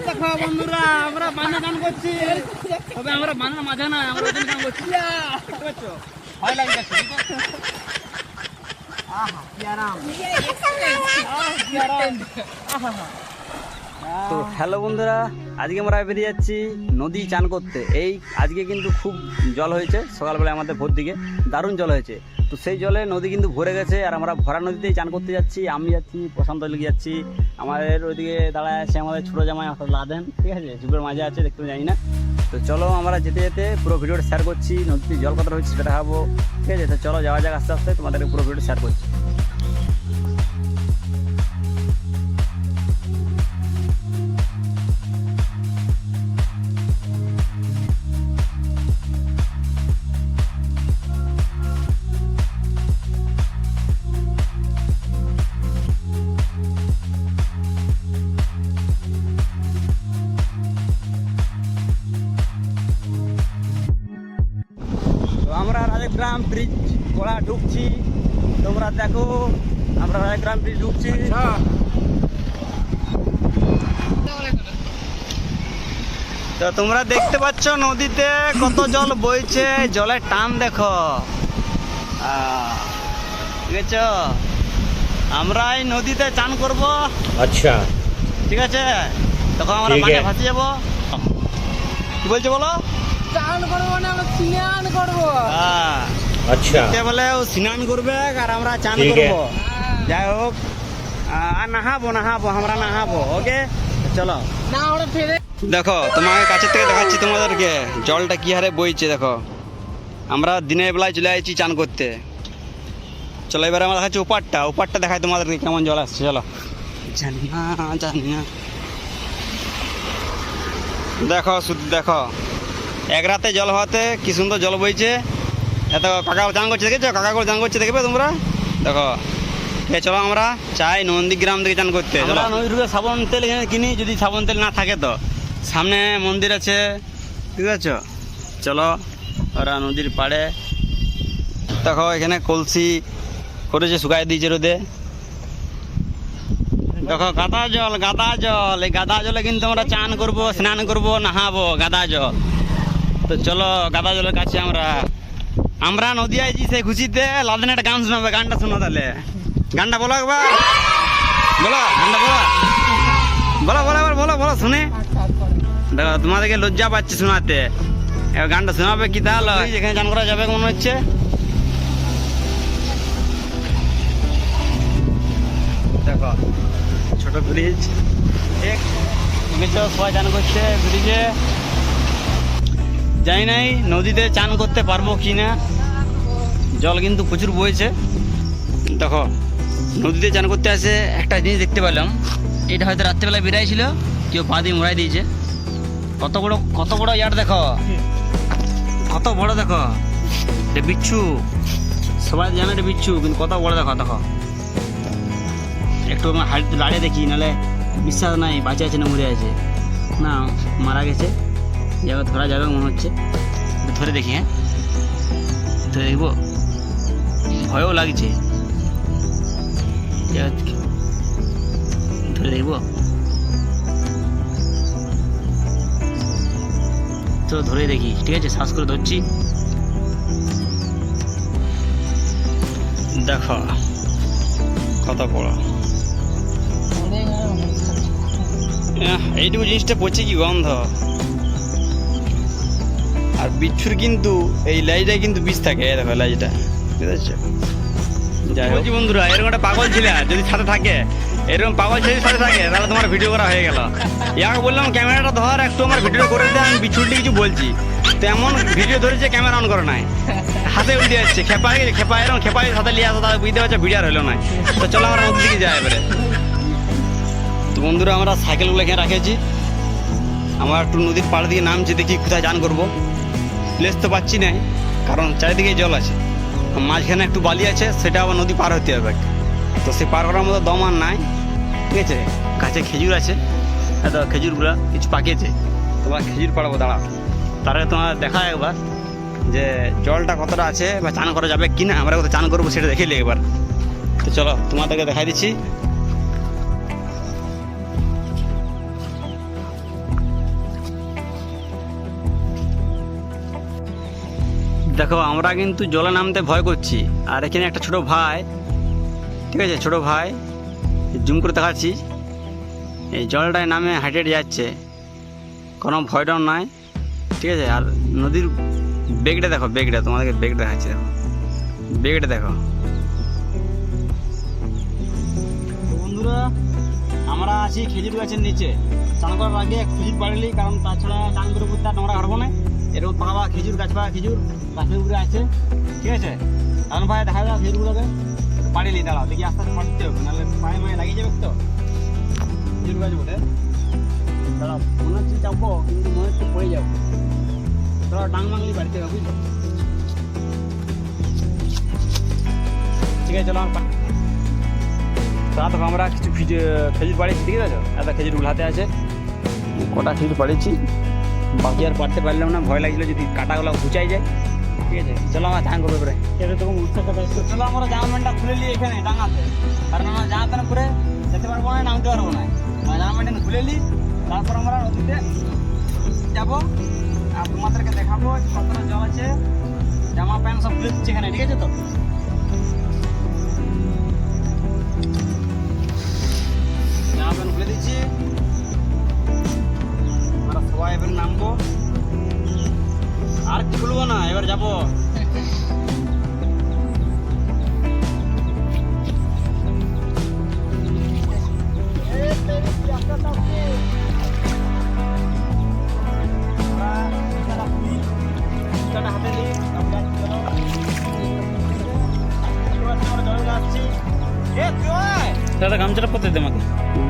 দেখো বন্ধুরা আমরা বানা গান করছি। তবে আমরা বানার মাঝে না আমরা ওখানে গান করছি। দেখতে পাচ্ছ ভয় লাগছে আহা কি আরাম। আহ, কি আরাম। আহা। তো হ্যালো বন্ধুরা আজকে আমরা বেরিয়ে যাচ্ছি নদী চান করতে। এই আজকে কিন্তু খুব জল হয়েছে সকালবেলা আমাদের ভোর দিকে দারুণ জল হয়েছে। তো সেই জলে নদী কিন্তু ভরে গেছে আর আমরা ভরা নদীতেই চান করতে যাচ্ছি। আমি যাচ্ছি, প্রশান্ত লেগে যাচ্ছি। আমাদের ওইদিকে দাঁড়ায় আছে আমাদের ছোটো জামাই অর্থাৎ লাদেন, ঠিক আছে? যুগের মাঝে আছে, দেখতে জানি না। তো চলো আমরা যেতে যেতে পুরো ভিডিওটা শেয়ার করছি, নদীতে জল কত রয়েছে সেটা খাব ঠিক আছে? তো চলো যাওয়া যাক আস্তে আস্তে, তোমাদেরকে পুরো ভিডিওটা শেয়ার করছি। গ্রাম ব্রিজ ঘোড়া ঢুকছি। তোমরা দেখো আমরা গ্রাম ব্রিজ ঢুকছি। আচ্ছা। তো তোমরা দেখতে পাচ্ছ নদীতে কত জল বইছে জলের টান দেখো। ঠিক আছে? আমরা এই নদীতে চান করব। আচ্ছা। ঠিক আছে? তখন আমরা মানে ভাসে যাব। কি বলছো বলো? চান করব না আমরা স্নান করব। হ্যাঁ। আচ্ছা। বলে ও স্নান করবে আর আমরা চান করব। যাই হোক আর নাহাবো নাহাবো আমরা নাহাবো ওকে? চলো। না আমরা ফেলে দেখো তোমাকে কাছের থেকে দেখাচ্ছি তোমাদেরকে। জলটা কি হারে বইছে দেখো। আমরা দিনের বেলায় চলে আসছি চান করতে। চলো এবার আমরা দেখাচ্ছি ওপারটা। ওপারটা দেখায় তোমাদেরকে কেমন জল আসছে চলো। জানি না জানি না। দেখো শুধু দেখো। এক রাতে জল হওয়াতে কি সুন্দর জল বইছে। এত কাকা চান করছে দেখেছ? কাকা করে চান করছে দেখবে তোমরা? দেখো চলো আমরা চাই নন্দীগ্রাম থেকে চান করতে আমরা নদীর সাবন তেল এখানে কিনি যদি সাবন তেল না থাকে তো। সামনে মন্দির আছে ঠিক আছে চলো ওরা নদীর পাড়ে। দেখো এখানে কলসি করেছে শুকাই দিয়েছে রোদে। দেখো গাদা জল গাদা জল এই গাদা জলে কিন্তু আমরা চান করব স্নান করব নাহাবো গাদা জল। তো চলো গাদা জলের কাছে আমরা। আমরা নদী আইছি সেই খুশিতে লাদেন একটা গান শোনাবে গানটা শোনো তাহলে। গানটা বলো একবার। বলো গানটা বলো। বলো বলো এবার বলো বলো শুনে। দেখো তোমাদেরকে লজ্জা পাচ্ছে শোনাতে। এবার গানটা শোনাবে কি তাহলে? যেখানে গান করা যাবে মনে হচ্ছে। দেখো ছোট ব্রিজ। ঠিক সবাই চান করছে ব্রিজে। জানি নাই, নদীতে চান করতে পারব কি না? জল কিন্তু প্রচুর বইছে। দেখো, নদীতে চান করতে আসে একটা জিনিস দেখতে পেলাম। এটা হয়তো রাত্রেবেলা বেরাই ছিল, কেউ পা দিয়ে মোড়াই দিয়েছে। কত বড় কত বড় ইয়ার দেখো। কত বড় দেখো। এটা বিচ্ছু। সবাই জানে এটা বিচ্ছু, কিন্তু কত বড় দেখো দেখো। একটু আমার হাড়িতে লাড়ে দেখি, নাহলে বিশ্বাস নাই বাঁচে আছে না মরে আছে। না, মারা গেছে। যাবে ধরা যাবে মনে হচ্ছে। ধরে দেখি হ্যাঁ। ধরে দেখব। ভয়ও লাগছে। ধরে দেখব। তো ধরে দেখি ঠিক আছে? শ্বাস করে ধরছি। দেখো কত বড়। এইটুকু জিনিসটা পচে কি গন্ধ? আর বিচ্ছুর কিন্তু এই লাইটায় কিন্তু বিষ থাকে দেখো লাইটা ঠিক আছে যাই বন্ধুরা, এরকম একটা পাগল ছিল, যদি সাথে থাকে, এরকম পাগল ছেলের সাথে থাকে, তাহলে তোমার ভিডিও করা হয়ে গেল। ইয়াকে বললাম, ক্যামেরাটা ধর, একটু আমার ভিডিও করে দে, আমি বিচ্ছুরটি কিছু বলছি। তো এমন ভিডিও ধরেছে ক্যামেরা অন করে নাই। হাতে উল্টে যাচ্ছে খেপা খেপা এরকম খেপাই সাথে লিয়ে আসা, তাহলে বুঝতে পারছে ভিডিও আর হলো না। তো চলো আমরা নদীর দিকে যাই এবারে। তো বন্ধুরা, আমরা সাইকেলগুলো এখানে রাখেছি আমরা একটু নদীর পাড় দিকে নামছি, দেখি কোথায় চান করব। প্লেস তো পাচ্ছি না কারণ চারিদিকে জল আছে। মাঝখানে একটু বালি আছে, সেটা আবার নদী পার হতে হবে। তো সে পার করার মতো দম আর নাই। ঠিক আছে, কাছে খেজুর আছে। এত খেজুরগুলো কিছু পাকিয়েছে। তোমার খেজুর পাড়াবো, দাঁড়া। তার আগে তোমার দেখা একবার যে জলটা কতটা আছে বা চান করা যাবে কি না আমরা কোথাও চান করব সেটা দেখে নিই একবার। তো চলো, তোমাদেরকে দেখাই দিচ্ছি। দেখো, আমরা কিন্তু জলে নামতে ভয় করছি। আর এখানে একটা ছোট ভাই, ঠিক আছে, ছোট ভাই, জুম করে দেখাচ্ছি। এই জলটায় নামে হেঁটে যাচ্ছে। কোনো ভয় ডর নাই, ঠিক আছে? আর নদীর বেগটা দেখো, বেগটা, তোমাদেরকে বেগ দেখাচ্ছি, দেখো। বেগটা দেখো। বন্ধুরা, আমরা আছি খেজুর গাছের নিচে। চান করার আগে খেজুর বাড়লি, কারণ তাছাড়া চান করে আর আমরা হারবো না। এরকম পাবা খেজুর, গাছ পাবা খেজুর, গাছের উপরে আছে। ঠিক আছে? কারণ ভাই দেখা যাক খেজুরগুলোকে পাড়িলি দাঁড়াও। দেখি আস্তে আস্তে পাড়তে হবে, নাহলে পায়ে মায়ে লাগিয়ে যাবে তো। খেজুর গাছ বটে। দাঁড়াও, মনে হচ্ছে চাপবো, কিন্তু মনে হচ্ছে পড়ে যাব। তোরা ডাং মাংলি বাড়িতে হবে বুঝলো? ঠিক আছে, চলো আমার পা- তা দেখো আমরা কিছু খেজুর পাড়িয়েছি ঠিক আছে? একটা খেজুর উলাতে আছে। কটা খেজুর পাড়িয়েছি বাকি আর পারতে পারলাম না ভয় লাগছিল যদি কাটাগুলো ঘুচাই যায়। ঠিক আছে চলো আমার চান করবে পরে কথা চলো আমরা জামা প্যান্টটা খুলে নিই এখানে ডাঙাতে। কারণ আমরা জামা প্যান্ট পরে যেতে পারব না নামতে পারব না। আমরা জামা প্যান্ট খুলে নিই তারপর আমরা নদীতে যাব। আর তোমাদেরকে দেখাবো কতটা জল আছে। জামা প্যান্ট সব খুলে দিচ্ছি এখানে ঠিক আছে তো? জামা প্যান্ট খুলে দিচ্ছি। যাব।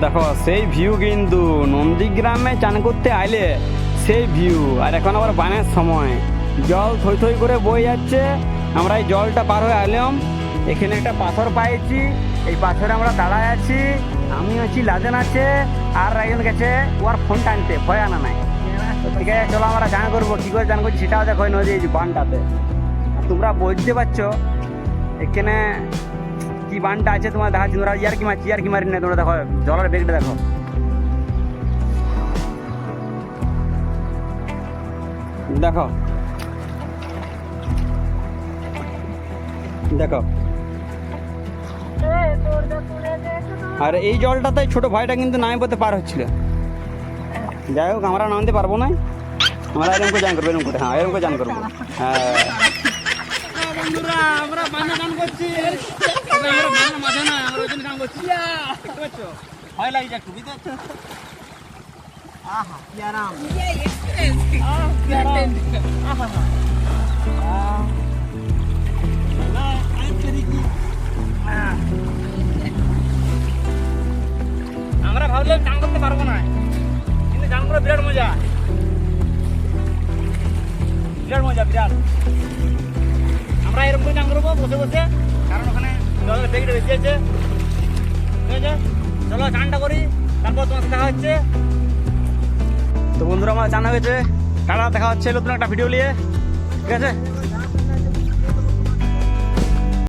দেখো, সেই ভিউ কিন্তু নন্দীগ্রামে চান করতে আইলে সেই ভিউ আর এখন আবার বানের সময়। জল থই থই করে বয়ে যাচ্ছে। আমরা এই জলটা পার হয়ে আইলাম এখানে একটা পাথর পাইছি। এই পাথরে আমরা দাঁড়ায় আছি। আমি আছি, লাদেন আছে, আর একজন গেছে। ওর ফোন টানতে, ভয় আনা নাই। ঠিক আছে চলো আমরা চান করব। কী করে চান করছি সেটাও দেখো নদী বানটাতে। তোমরা বুঝতে পারছ? এখানে কি বানটা আছে? তোমার দেখাচ্ছি। তোমরা ইয়ার কি মারছি, ইয়ার কি মারি না তোমরা দেখো, জলের বেগটা দেখো। দেখো দেখো আর এই জলটাতে ছোট ভাইটা কিন্তু নামে পথে পার হচ্ছিল। যাই হোক আমরা নামতে পারব না। আমরা এরকম করে জান করব এরকম করে হ্যাঁ এরকম করে জান করব। হ্যাঁ। বন্ধুরা না আহা কি আরাম আহ। আহা, জলের বেশি আছে। ঠিক আছে? চলো, চানটা করি, তারপর তোমার সাথে দেখা হচ্ছে। তো বন্ধুরা, আমার জানা হয়েছে টাটা দেখা হচ্ছে নতুন একটা ভিডিও নিয়ে? ঠিক আছে?